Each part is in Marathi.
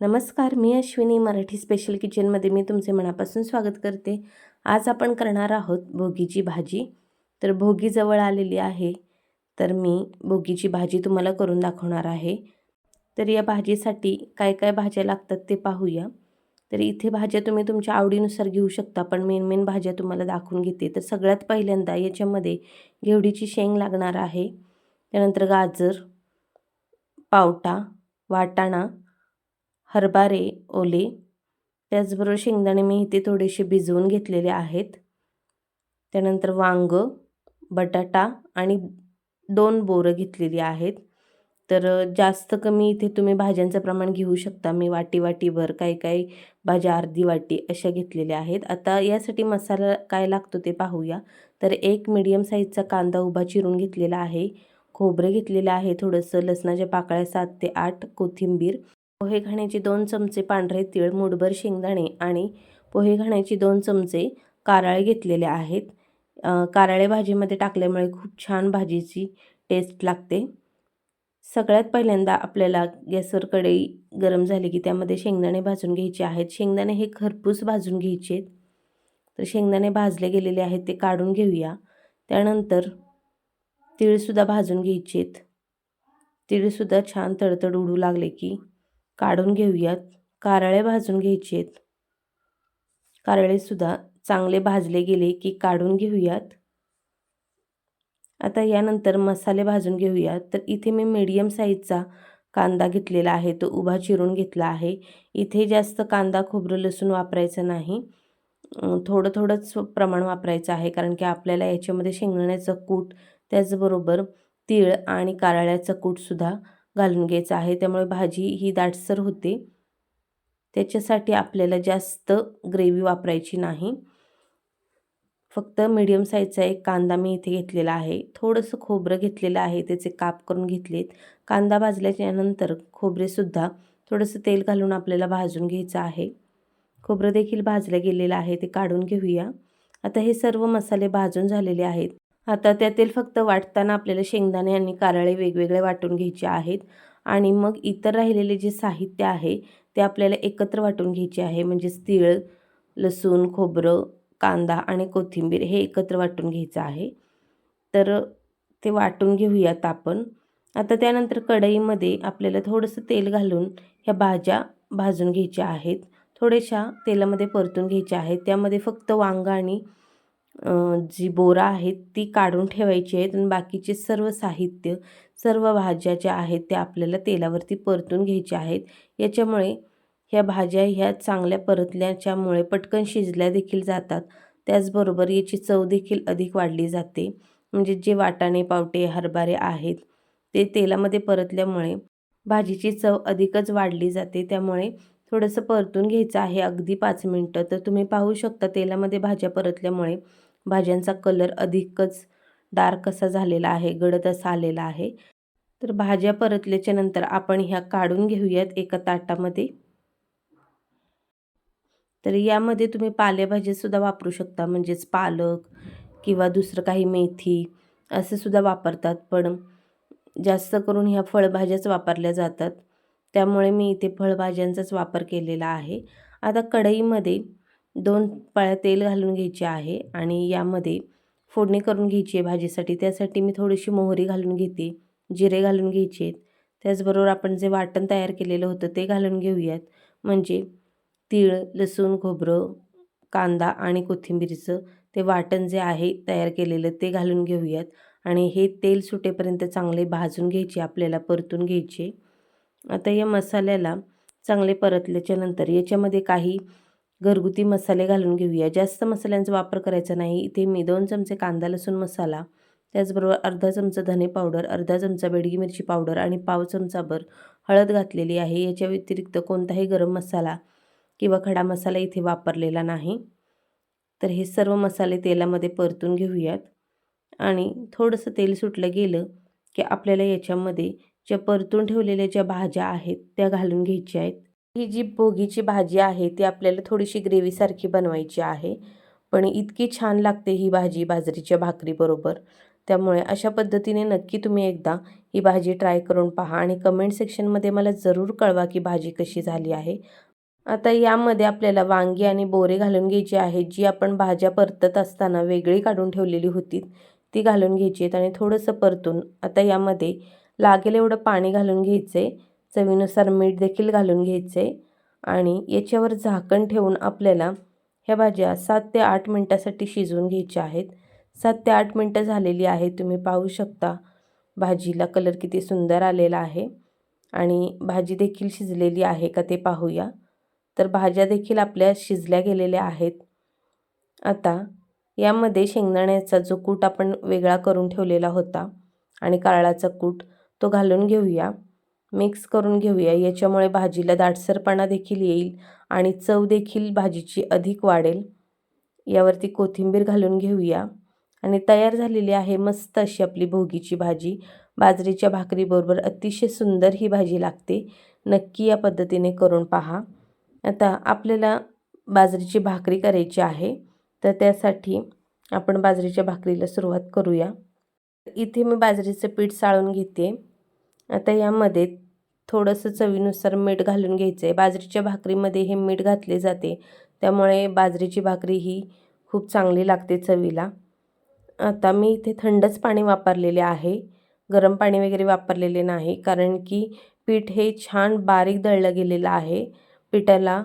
नमस्कार मी अश्विनी मराठी स्पेशल किचनमध्ये मी तुमचे मनापासून स्वागत करते. आज आपण करणार आहोत भोगीची भाजी. तर भोगी जवळ आलेली आहे. तर मी भोगीची भाजी तुम्हाला करून दाखवणार आहे. तर या भाजीसाठी काय काय भाज्या लागतात ते पाहूया. तर इथे भाज्या तुम्ही तुमच्या आवडीनुसार घेऊ शकता पण मेन मेन भाज्या तुम्हाला दाखवून घेते. तर सगळ्यात पहिल्यांदा याच्यामध्ये घेवडीची शेंग लागणार आहे. त्यानंतर गाजर पावटा वाटाणा हरभरे ओले त्याचबरोबर शेंगदाणे मी इथे थोडेसे भिजवून घेतलेले आहेत. त्यानंतर वांग बटाटा आणि दोन बोरं घेतलेली आहेत. तर जास्त कमी इथे तुम्ही भाज्यांचं प्रमाण घेऊ शकता. मी वाटी वाटीभर काही काही भाज्या अर्धी वाटी अशा घेतलेल्या आहेत. आता यासाठी मसाला काय लागतो ते पाहूया. तर एक मीडियम साईजचा कांदा उभा चिरून घेतलेला आहे. खोबरे घेतलेलं आहे थोडंसं. लसणाच्या पाकळ्या सात ते आठ. कोथिंबीर पोहे खाण्याचे दोन चमचे पांढरे तीळ मुठभर शेंगदाणे आणि पोहे खाण्याचे दोन चमचे कारळे घेतलेले आहेत. कारळे भाजीमध्ये टाकल्यामुळे खूप छान भाजीची टेस्ट लागते. सगळ्यात पहिल्यांदा आपल्याला गॅसवर कढई गरम झाली की त्यामध्ये शेंगदाणे भाजून घ्यायचे आहेत. शेंगदाणे हे खरपूस भाजून घ्यायचे आहेत. तर शेंगदाणे भाजले गेलेले आहेत ते काढून घेऊया. त्यानंतर तीळसुद्धा भाजून घ्यायचे आहेत. तीळसुद्धा छान तडतड उडू लागले की काढून घेऊयात. कारळे भाजून घ्यायचे आहेत कारळेसुद्धा चांगले भाजले गेले की काढून घेऊयात. आता यानंतर मसाले भाजून घेऊयात. तर इथे मी मीडियम साईजचा कांदा घेतलेला आहे. तो उभा चिरून घेतला आहे. इथे जास्त कांदा खोबरं लसूण वापरायचं नाही. थोडं थोडंच प्रमाण वापरायचं आहे. कारण की आपल्याला याच्यामध्ये शेंगदाण्याचं कूट त्याचबरोबर तीळ आणि कारळ्याचं कूटसुद्धा घालून घ्यायचं आहे. त्यामुळे भाजी ही दाटसर होते. त्याच्यासाठी आपल्याला जास्त ग्रेव्ही वापरायची नाही. फक्त मीडियम साईजचा एक कांदा मी इथे घेतलेला आहे. थोडंसं खोबरं घेतलेलं आहे. त्याचे काप करून घेतलेत. कांदा भाजल्याच्यानंतर खोबरेसुद्धा थोडंसं तेल घालून आपल्याला भाजून घ्यायचं आहे. खोबरं देखील भाजलं गेलेलं आहे. ते काढून घेऊया. आता हे सर्व मसाले भाजून झालेले आहेत. आता त्यातील फक्त वाटताना आपल्याला शेंगदाणे आणि कारळे वेगवेगळे वाटून घ्यायचे आहेत. आणि मग इतर राहिलेले जे साहित्य आहे ते आपल्याला एकत्र वाटून घ्यायचे आहे. म्हणजेच तीळ लसूण खोबरं कांदा आणि कोथिंबीर हे एकत्र वाटून घ्यायचं आहे. तर ते वाटून घेऊयात आपण. आता त्यानंतर कढईमध्ये आपल्याला थोडंसं तेल घालून ह्या भाज्या भाजून घ्यायच्या आहेत. थोड्याशा तेलामध्ये परतून घ्यायच्या आहेत. त्यामध्ये फक्त वांगा आणि जी बोरं आहेत ती काढून ठेवायची आहेत आणि बाकीचे सर्व साहित्य सर्व भाज्या ज्या आहेत त्या आपल्याला तेलावरती परतून घ्यायच्या आहेत. याच्यामुळे ह्या भाज्या ह्या चांगल्या परतल्याच्यामुळे पटकन शिजल्या देखील जातात. त्याचबरोबर याची चव देखील अधिक वाढली जाते. म्हणजे जे वाटाणे पावटे हरभरे आहेत ते तेलामध्ये परतल्यामुळे भाजीची चव अधिकच वाढली जाते. त्यामुळे थोडंसं परतून घ्यायचं आहे अगदी पाच मिनटं. तर तुम्ही पाहू शकता तेलामध्ये भाज्या परतल्यामुळे भाज्यांचा कलर अधिकच डार्क असा झालेला आहे गडद असा आलेला आहे. तर भाज्या परतल्याच्या नंतर आपण ह्या काढून घेऊयात एका ताटामध्ये. तर यामध्ये तुम्ही पालेभाजीसुद्धा वापरू शकता म्हणजेच पालक किंवा दुसरं काही मेथी असे सुद्धा वापरतात. पण जास्त करून ह्या फळभाज्याच वापरल्या जातात. त्यामुळे मी इथे फळभाज्यांचाच वापर केलेला आहे. आता कढईमध्ये दोन पळ्या तेल घालून घ्यायचे आहे आणि यामध्ये फोडणी करून घ्यायची आहे भाजीसाठी. त्यासाठी मी थोडीशी मोहरी घालून घेते जिरे घालून घ्यायचे आहेत. त्याचबरोबर आपण जे वाटण तयार केलेलं होतं ते घालून घेऊयात. म्हणजे तीळ लसूण खोबरं कांदा आणि कोथिंबीरचं ते वाटण जे आहे तयार केलेलं ते घालून घेऊयात. आणि हे तेल सुटेपर्यंत चांगले भाजून घ्यायचे आपल्याला परतून घ्यायचे. आता या मसाल्याला चांगले परतल्याच्यानंतर याच्यामध्ये काही घरगुती मसाले घालून घेऊया. जास्त मसाल्यांचा वापर करायचा नाही. इथे मी दोन चमचे कांदा लसूण मसाला त्याचबरोबर अर्धा चमचा धने पावडर अर्धा चमचा बेडगी मिरची पावडर आणि पाव चमचाभर हळद घातलेली आहे. याच्या व्यतिरिक्त कोणताही गरम मसाला किंवा खडा मसाला इथे वापरलेला नाही. तर हे सर्व मसाले तेलामध्ये परतून घेऊयात. आणि थोडंसं तेल सुटलं गेलं की आपल्याला याच्यामध्ये ज्या परतून ठेवलेल्या ज्या भाज्या आहेत त्या घालून घ्यायच्या आहेत. ही जी भोगीची भाजी आहे ती आपल्याला थोडीशी ग्रेव्हीसारखी बनवायची आहे. पण इतकी छान लागते ही भाजी बाजरीच्या भाकरीबरोबर. त्यामुळे अशा पद्धतीने नक्की तुम्ही एकदा ही भाजी ट्राय करून पहा आणि कमेंट सेक्शनमध्ये मला जरूर कळवा की भाजी कशी झाली आहे. आता यामध्ये आपल्याला वांगी आणि बोरे घालून घ्यायची आहेत जी आपण भाज्या परतत असताना वेगळी काढून ठेवलेली होती ती घालून घ्यायची आहेत आणि थोडंसं परतून आता यामध्ये लागेल एवढं पाणी घालून घ्यायचे चवीनुसार मीठ देखील घालून घ्यायचे आणि याच्यावर झाकण ठेवून आपल्याला ह्या भाज्या सात ते आठ मिनटासाठी शिजवून घ्यायच्या आहेत. सात ते आठ मिनटं झालेली आहेत तुम्ही पाहू शकता भाजीला कलर किती सुंदर आलेला आहे आणि भाजी देखील शिजलेली आहे का ते पाहूया. तर भाज्या देखील आपल्या शिजल्या गेलेल्या आहेत. आता यामध्ये शेंगदाण्याचा जो कूट आपण वेगळा करून ठेवलेला होता आणि कारळाचा कूट तो घालून घेऊया. मिक्स करून घेऊया. याच्यामुळे भाजीला दाटसरपणा देखील येईल आणि चव देखील भाजीची अधिक वाढेल. यावरती कोथिंबीर घालून घेऊया. आणि तयार झालेली आहे मस्त अशी आपली भोगीची भाजी. बाजरीच्या भाकरीबरोबर अतिशय सुंदर ही भाजी लागते. नक्की या पद्धतीने करून पहा. आता आपल्याला बाजरीची भाकरी करायची आहे. तर त्यासाठी आपण बाजरीच्या भाकरीला सुरुवात करूया. इथे मी बाजरीचं पीठ साळून घेते. आता यामध्ये थोडंसं चवीनुसार मीठ घालून घ्यायचं आहे बाजरीच्या भाकरीमध्ये हे मीठ घातले जाते. त्यामुळे बाजरीची भाकरी ही खूप चांगली लागते चवीला. आता मी इथे थंडच पाणी वापरलेले आहे. गरम पाणी वगैरे वापरलेले नाही कारण की पीठ हे छान बारीक दळलं गेलेलं आहे. पिठाला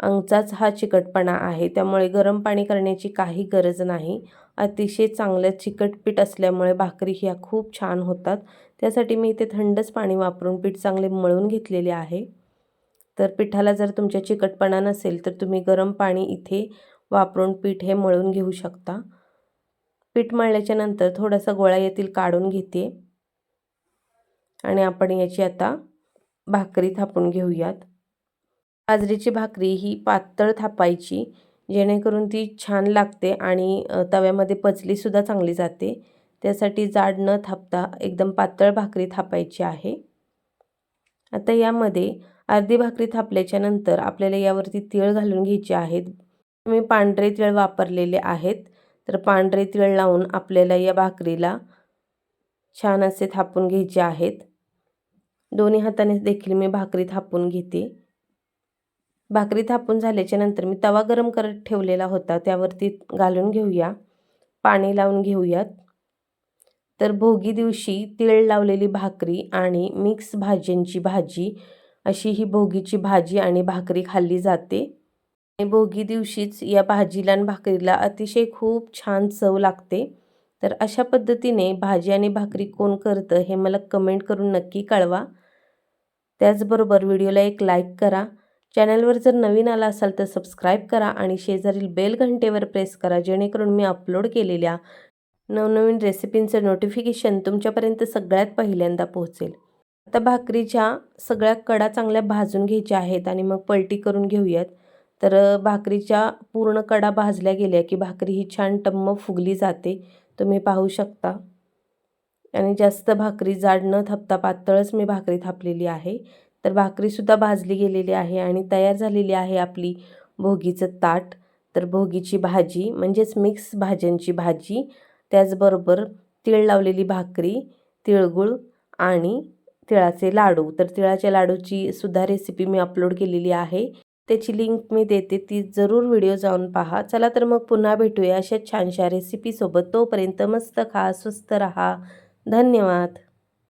अंगचाच हा चिकटपणा आहे. त्यामुळे गरम पाणी करण्याची काही गरज नाही. अतिशय चांगलं चिकट पीठ असल्यामुळे भाकरी ह्या खूप छान होतात. त्यासाठी मी इथे थंडच पाणी वापरून पीठ चांगले मळून घेतलेले आहे. तर पिठाला जर तुमच्या चिकटपणा नसेल तर तुम्ही गरम पाणी इथे वापरून पीठ हे मळून घेऊ शकता. पीठ मळल्याच्या नंतर थोडासा गोळा येथील काढून घेते. आणि आपण याची आता भाकरी थापून घेऊयात. बाजरीची भाकरी ही पातळ थापायची जेणेकरून ती छान लागते आणि तव्यामध्ये पचलीसुद्धा चांगली जाते. त्यासाठी जाड न थापता एकदम पातळ भाकरी थापायची आहे. आता यामध्ये अर्धी भाकरी थापल्याच्या नंतर आपल्याला यावरती तीळ घालून घ्यायचे आहेत. मी पांढरे तीळ वापरलेले आहेत. तर पांढरे तीळ लावून आपल्याला या भाकरीला छान असे थापून घ्यायचे आहेत. दोन्ही हाताने देखील मी भाकरी थापून घेते. भाकरी थापून झाल्याच्यानंतर मी तवा गरम करत ठेवलेला होता. त्यावरती घालून घेऊया. पाणी लावून घेऊयात. तर भोगी दिवशी तीळ लावलेली भाकरी आणि मिक्स भाज्यांची भाजी अशी ही भोगीची भाजी आणि भाकरी खाल्ली जाते. भोगी दिवशीच या भाजीला आणि भाकरीला अतिशय खूप छान चव लागते. तर अशा पद्धतीने भाजी आणि भाकरी कोण करतं हे मला कमेंट करून नक्की कळवा. त्याचबरोबर व्हिडिओला एक लाईक करा. चॅनलवर जर नवीन आला असाल तर सबस्क्राईब करा आणि शेजारील बेल घंटेवर प्रेस करा जेणेकरून मी अपलोड केलेल्या नवनवीन रेसिपींचं नोटिफिकेशन तुमच्यापर्यंत सगळ्यात पहिल्यांदा पोहोचेल. आता भाकरीच्या सगळ्या कडा चांगल्या भाजून घ्यायच्या आहेत आणि मग पलटी करून घेऊयात. तर भाकरीच्या पूर्ण कडा भाजल्या गेल्या की भाकरी ही छान टम्म फुगली जाते. तुम्ही पाहू शकता. आणि जास्त भाकरी जाड न थापता पातळच मी भाकरी थापलेली आहे. तर भाकरीसुद्धा भाजली गेलेली आहे आणि तयार झालेली आहे आपली भोगीचं ताट. तर भोगीची भाजी म्हणजेच मिक्स भाज्यांची भाजी. त्याचबरोबर तीळ लावलेली भाकरी तिळगुळ आणि तिळाचे लाडू. तर तिळाच्या लाडूची सुद्धा रेसिपी मी अपलोड केलेली आहे. त्याची लिंक मी देते ती जरूर व्हिडिओ जाऊन पहा. चला तर मग पुन्हा भेटूया अशा छानशा रेसिपीसोबत तोपर्यंत मस्त खा स्वस्त रहा. धन्यवाद.